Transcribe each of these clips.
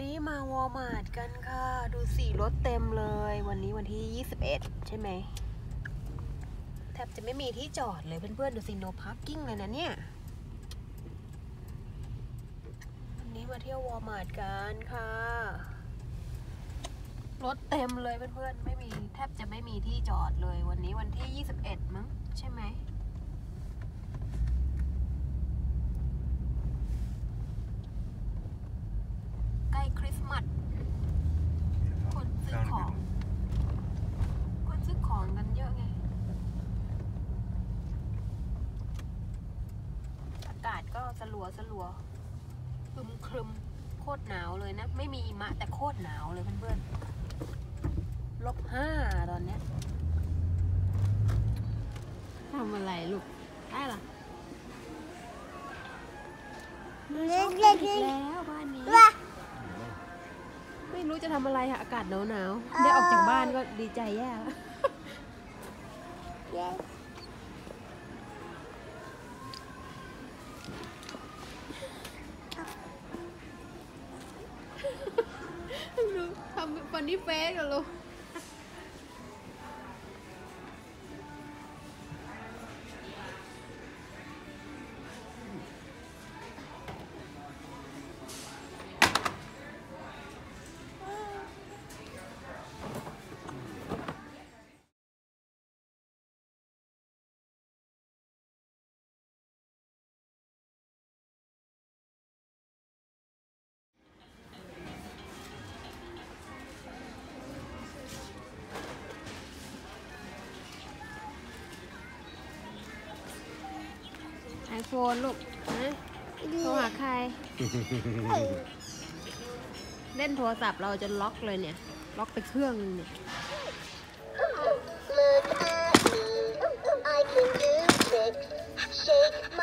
นี้มาวอลมาร์ทกันค่ะ ดูสิรถเต็มเลย วันนี้วันที่ 21 ใช่ไหมแทบจะไม่มีที่จอดเลยเพื่อนๆ ดูสิ no parking เลยนะเนี่ย วันนี้มาเที่ยววอลมาร์ทกันค่ะ รถเต็มเลยเพื่อนๆ ไม่มีแทบจะไม่มีที่จอดเลย วันนี้วันที่ 21 มั้งใช่ไหม ใกล้ คริสต์มาสคนซื้อของ คนซื้อของกันเยอะไง อากาศก็สลัวสลัวครึมครึมโคตรหนาวเลยนะ ไม่มีหิมะแต่โคตรหนาวเลยเพื่อนๆลบห้าตอนเนี้ยทำอะไรลูกได้เหรอชอบกันอีกแล้วบ้านนี้ ไม่รู้จะทำอะไรค่ะ อากาศหนาวหนาวๆได้ออกจากบ้านก็ดีใจแย่แล้วดูทำฟันนี่เฟสกันลูก โฟนลูกนะโทรหาใคร เล่นโทรศัพท์เราจะล็อกเลยเนี่ย ล็อกไปเครื่องนึงเนี่ย Look at me, I can do tricks. Shake my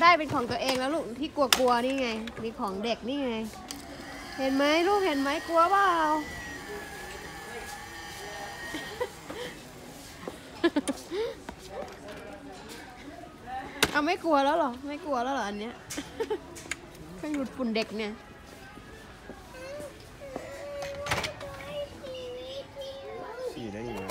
ได้เป็นของตัวเองแล้วลูกที่กลัวๆนี่ไง มีของเด็กนี่ไง เห็นไหมลูกเห็นไหมกลัวเปล่าเอาไม่กลัวแล้วหรอ ไม่กลัวแล้วหรออันเนี้ยเครื่องดูดฝุ่นเด็กเนี่ยฉี่ได้ยังไง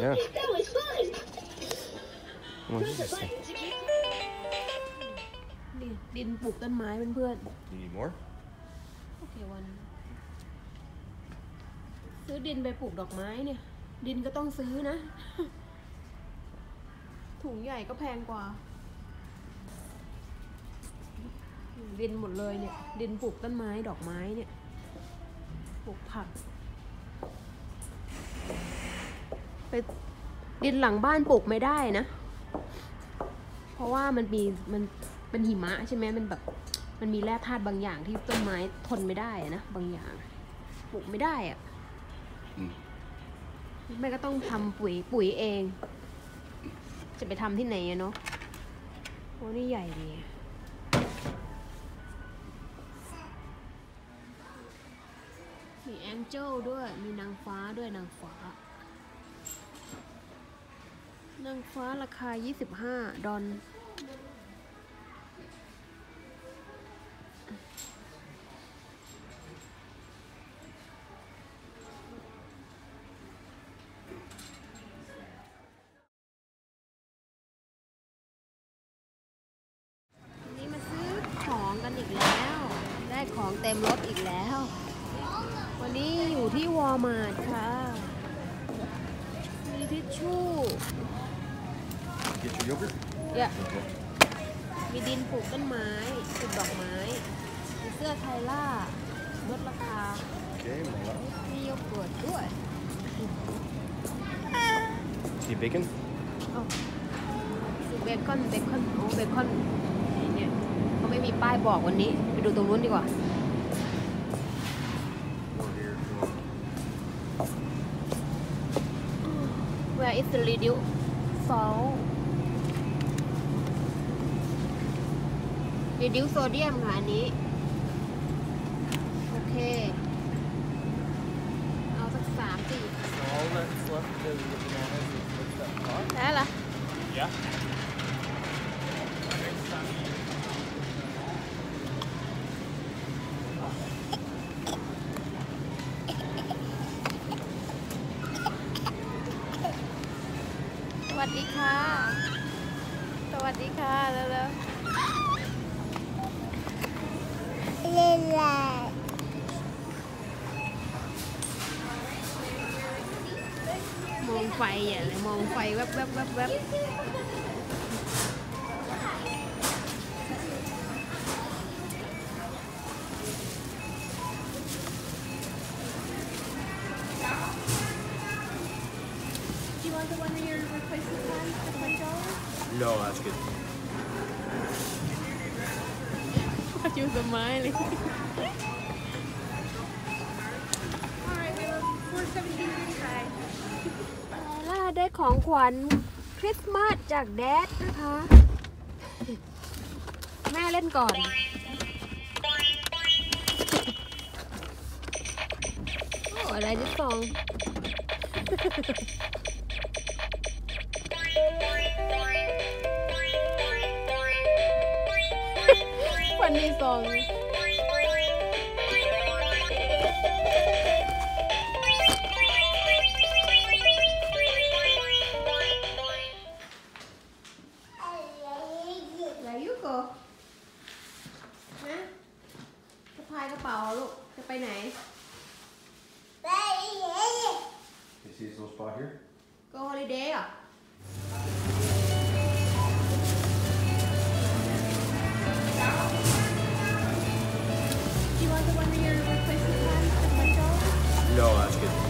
Yeah. That was fun. มันจะใส่นี่ดินปลูกต้นไม้เพื่อน You need more? ๆ โอเควัน ซื้อดินไปปลูกดอกไม้เนี่ย ดินก็ต้องซื้อนะ ถุงใหญ่ก็แพงกว่า ดินหมดเลยเนี่ย ดินปลูกต้นไม้ดอกไม้เนี่ย ปลูกผัก ไป ดินหลังบ้านปลูกไม่ได้นะ เพราะว่ามันมีมันเป็นหิมะใช่ไหมมันแบบ มันมีแร่ธาตุบางอย่างที่ต้นไม้ทนไม่ได้อะนะบางอย่างปลูกไม่ได้อะอืมแม่ก็ต้องทำปุ๋ยปุ๋ยเอง จะไปทำที่ไหนอะเนาะโอ้นี่ใหญ่ดีมีแองเจิลด้วย มีนางฟ้าด้วยนางฟ้าางฟ้าราคา 25 ดอลอีกแล้ว ได้ของเต็มรถอีกแล้ว วันนี้อยู่ที่วอร์มาร์ทค่ะมีทิชชู่ Get your yogurt? เยอะมีดินปลูกต้นไม้ปลูกดอกไม้ มีเสื้อไทล่าลดราคา Okay, voilà. มีโยเกิร์ตด้วย See bacon? ซื้อเบคอนเบคอนโอ้เบคอนเนี่ยเขาไม่มีป้ายบอกวันนี้ ไปดูตรงนู้นดีกว่า Or here if you want. Where is the reduce salt reduce sodium ค่ะอันนี้ โอเค เอาสักสามสี่ So all that's left is the bananas is what's that pot? แล้วล่ะ Yeah. Next time you สวัสดีค่ะ สวัสดีค่ะ แล้ว Lila. like. Mồm quay vậy là mồm quay quắp quắp quắp. No, that's good. ปัจจุบันไม้เลยล่าได้ของขวัญคริสต์มาสจากแดดนะคะ แม่เล่นก่อน โอ้อะไรที่สอง วันที่สอง Where you go ฮะสะพายกระเป๋าลูก จะไปไหน You see this little spot here? Go holiday เหรอ Do No, that's good.